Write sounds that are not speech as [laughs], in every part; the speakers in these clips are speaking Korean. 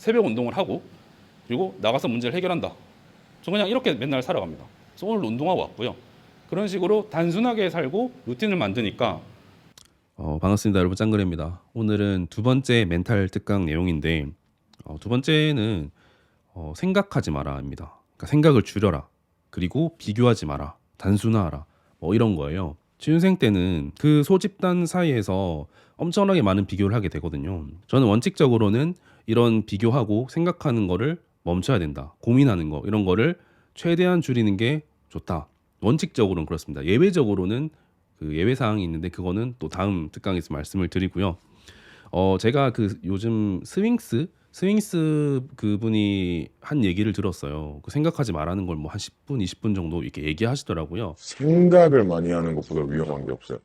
새벽 운동을 하고 그리고 나가서 문제를 해결한다. 저 그냥 이렇게 맨날 살아갑니다. 그래서 오늘 운동하고 왔고요. 그런 식으로 단순하게 살고 루틴을 만드니까 어, 반갑습니다, 여러분 짱그레입니다. 오늘은 두 번째 멘탈 특강 내용인데 어, 두 번째는 어, 생각하지 마라입니다. 그러니까 생각을 줄여라. 그리고 비교하지 마라. 단순화하라. 뭐 이런 거예요. 취준생 때는 그 소집단 사이에서 엄청나게 많은 비교를 하게 되거든요. 저는 원칙적으로는 이런 비교하고 생각하는 거를 멈춰야 된다. 고민하는 거 이런 거를 최대한 줄이는 게 좋다. 원칙적으로는 그렇습니다. 예외적으로는 그 예외 사항이 있는데 그거는 또 다음 특강에서 말씀을 드리고요. 어 제가 그 요즘 스윙스 스윙스 그분이 한 얘기를 들었어요. 그 생각하지 말라는 걸 뭐 한 10분, 20분 정도 이렇게 얘기하시더라고요. 생각을 많이 하는 것보다 위험한 게 없어요.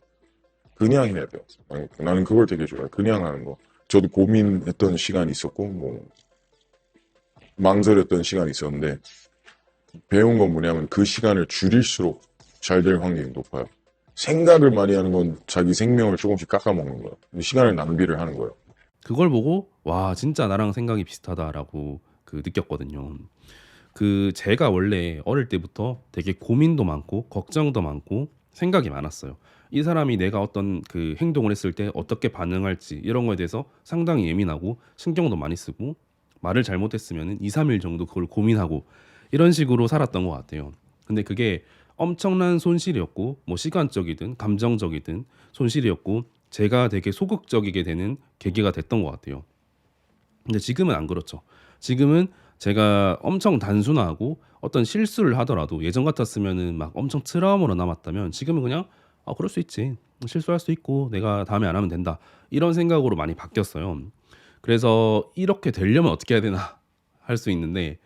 그냥 해야 돼요. 아니, 나는 그걸 되게 좋아해요. 그냥 하는 거. 저도 고민했던 시간이 있었고, 뭐, 망설였던 시간이 있었는데, 배운 건 뭐냐면 그 시간을 줄일수록 잘 될 확률이 높아요. 생각을 많이 하는 건 자기 생명을 조금씩 깎아먹는 거예요. 시간을 낭비를 하는 거예요. 그걸 보고 와 진짜 나랑 생각이 비슷하다라고 그 느꼈거든요. 그 제가 원래 어릴 때부터 되게 고민도 많고 걱정도 많고 생각이 많았어요. 이 사람이 내가 어떤 그 행동을 했을 때 어떻게 반응할지 이런 거에 대해서 상당히 예민하고 신경도 많이 쓰고 말을 잘못했으면 2, 3일 정도 그걸 고민하고 이런 식으로 살았던 것 같아요. 근데 그게 엄청난 손실이었고 뭐 시간적이든 감정적이든 손실이었고 제가 되게 소극적이게 되는 계기가 됐던 것 같아요. 근데 지금은 안 그렇죠. 지금은 제가 엄청 단순하고 어떤 실수를 하더라도 예전 같았으면은 막 엄청 트라우마로 남았다면 지금은 그냥 아 그럴 수 있지 실수할 수 있고 내가 다음에 안 하면 된다 이런 생각으로 많이 바뀌었어요. 그래서 이렇게 되려면 어떻게 해야 되나 [laughs] 할 수 있는데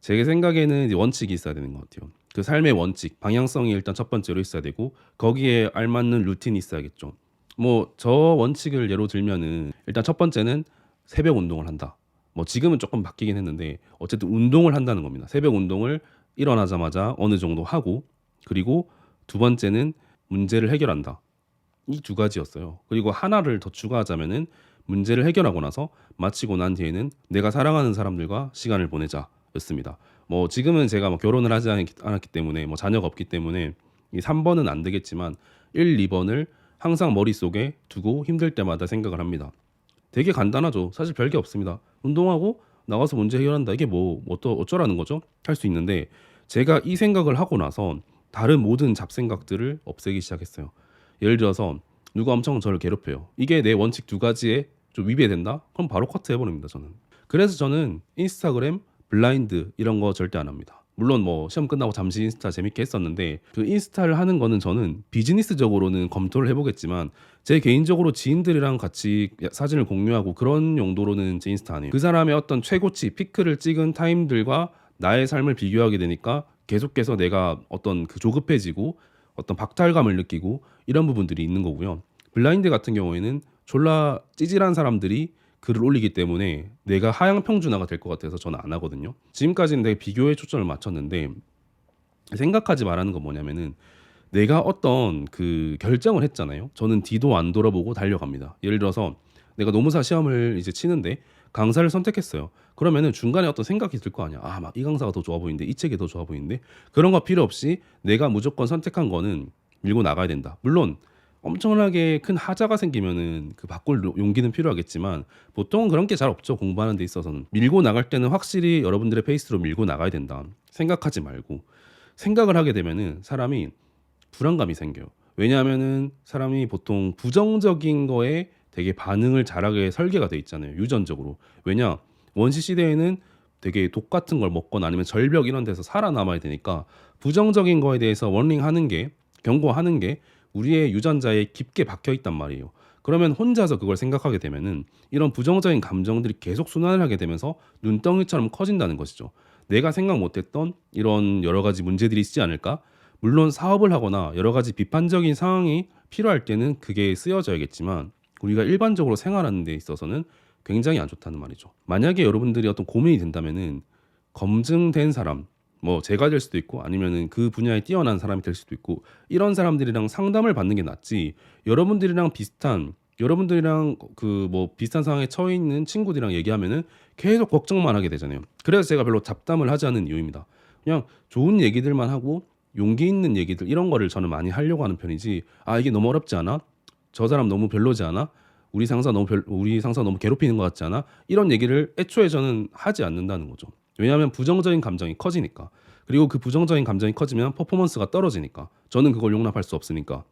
제 생각에는 원칙이 있어야 되는 것 같아요. 그 삶의 원칙, 방향성이 일단 첫 번째로 있어야 되고 거기에 알맞는 루틴이 있어야겠죠. 뭐 저 원칙을 예로 들면은 일단 첫 번째는 새벽 운동을 한다. 뭐 지금은 조금 바뀌긴 했는데 어쨌든 운동을 한다는 겁니다. 새벽 운동을 일어나자마자 어느 정도 하고 그리고 두 번째는 문제를 해결한다. 이 두 가지였어요. 그리고 하나를 더 추가하자면은 문제를 해결하고 나서 마치고 난 뒤에는 내가 사랑하는 사람들과 시간을 보내자였습니다. 뭐 지금은 제가 뭐 결혼을 하지 않았기, 때문에 뭐 자녀가 없기 때문에 이 3번은 안 되겠지만 1, 2번을 항상 머릿속에 두고 힘들 때마다 생각을 합니다. 되게 간단하죠. 사실 별게 없습니다. 운동하고 나가서 문제 해결한다. 이게 뭐 어떠, 어쩌라는 거죠? 할 수 있는데 제가 이 생각을 하고 나서 다른 모든 잡생각들을 없애기 시작했어요. 예를 들어서 누가 엄청 저를 괴롭혀요. 이게 내 원칙 두 가지에 좀 위배된다? 그럼 바로 커트 해버립니다. 저는. 그래서 저는 인스타그램, 블라인드 이런 거 절대 안 합니다. 물론 뭐 시험 끝나고 잠시 인스타 재밌게 했었는데 그 인스타를 하는 거는 저는 비즈니스적으로는 검토를 해보겠지만 제 개인적으로 지인들이랑 같이 사진을 공유하고 그런 용도로는 제 인스타 안 해요. 그 사람의 어떤 최고치 피크를 찍은 타임들과 나의 삶을 비교하게 되니까 계속해서 내가 어떤 그 조급해지고 어떤 박탈감을 느끼고 이런 부분들이 있는 거고요. 블라인드 같은 경우에는 졸라 찌질한 사람들이 글을 올리기 때문에 내가 하향 평준화가 될 것 같아서 저는 안 하거든요. 지금까지는 내가 비교에 초점을 맞췄는데 생각하지 말라는 건 뭐냐면은 내가 어떤 그 결정을 했잖아요. 저는 뒤도 안 돌아보고 달려갑니다. 예를 들어서 내가 노무사 시험을 이제 치는데 강사를 선택했어요. 그러면은 중간에 어떤 생각이 들 거 아니야. 아, 막 이 강사가 더 좋아 보이는데 이 책이 더 좋아 보이는데 그런 거 필요 없이 내가 무조건 선택한 거는 밀고 나가야 된다. 물론 엄청나게 큰 하자가 생기면은 그 바꿀 용기는 필요하겠지만 보통은 그런 게 잘 없죠 공부하는 데 있어서는. 밀고 나갈 때는 확실히 여러분들의 페이스로 밀고 나가야 된다. 생각하지 말고. 생각을 하게 되면은 사람이 불안감이 생겨요. 왜냐하면은 사람이 보통 부정적인 거에 되게 반응을 잘하게 설계가 돼 있잖아요 유전적으로. 왜냐 원시 시대에는 되게 독 같은 걸 먹거나 아니면 절벽 이런 데서 살아남아야 되니까 부정적인 거에 대해서 워닝하는 게 경고하는 게 우리의 유전자에 깊게 박혀 있단 말이에요. 그러면 혼자서 그걸 생각하게 되면은 이런 부정적인 감정들이 계속 순환을 하게 되면서 눈덩이처럼 커진다는 것이죠. 내가 생각 못했던 이런 여러 가지 문제들이 있지 않을까? 물론 사업을 하거나 여러 가지 비판적인 상황이 필요할 때는 그게 쓰여져야겠지만 우리가 일반적으로 생활하는 데 있어서는 굉장히 안 좋다는 말이죠. 만약에 여러분들이 어떤 고민이 된다면은 검증된 사람, 뭐 제가 될 수도 있고 아니면은 그 분야에 뛰어난 사람이 될 수도 있고 이런 사람들이랑 상담을 받는 게 낫지 여러분들이랑 비슷한 여러분들이랑 그 뭐 비슷한 상황에 처해 있는 친구들이랑 얘기하면은 계속 걱정만 하게 되잖아요. 그래서 제가 별로 잡담을 하지 않는 이유입니다. 그냥 좋은 얘기들만 하고 용기 있는 얘기들 이런 거를 저는 많이 하려고 하는 편이지. 아 이게 너무 어렵지 않아? 저 사람 너무 별로지 않아? 우리 상사 너무 별, 우리 상사 너무 괴롭히는 것 같지 않아? 이런 얘기를 애초에 저는 하지 않는다는 거죠. 왜냐하면 부정적인 감정이 커지니까. 그리고 그 부정적인 감정이 커지면 퍼포먼스가 떨어지니까. 저는 그걸 용납할 수 없으니까.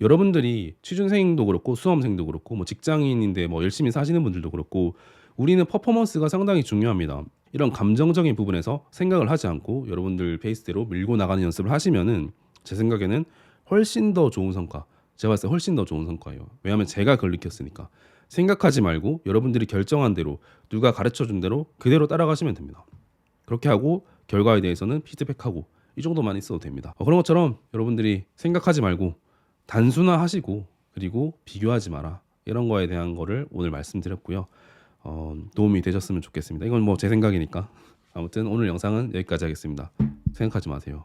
여러분들이 취준생도 그렇고 수험생도 그렇고 뭐 직장인인데 뭐 열심히 사시는 분들도 그렇고 우리는 퍼포먼스가 상당히 중요합니다. 이런 감정적인 부분에서 생각을 하지 않고 여러분들 페이스대로 밀고 나가는 연습을 하시면은 제 생각에는 훨씬 더 좋은 성과, 제가 봤을 때 훨씬 더 좋은 성과예요. 왜냐하면 제가 그걸 느꼈으니까. 생각하지 말고 여러분들이 결정한 대로 누가 가르쳐 준 대로 그대로 따라가시면 됩니다. 그렇게 하고 결과에 대해서는 피드백하고 이 정도만 있어도 됩니다. 어, 그런 것처럼 여러분들이 생각하지 말고 단순화하시고 그리고 비교하지 마라 이런 거에 대한 거를 오늘 말씀드렸고요. 어, 도움이 되셨으면 좋겠습니다. 이건 뭐 제 생각이니까 아무튼 오늘 영상은 여기까지 하겠습니다. 생각하지 마세요.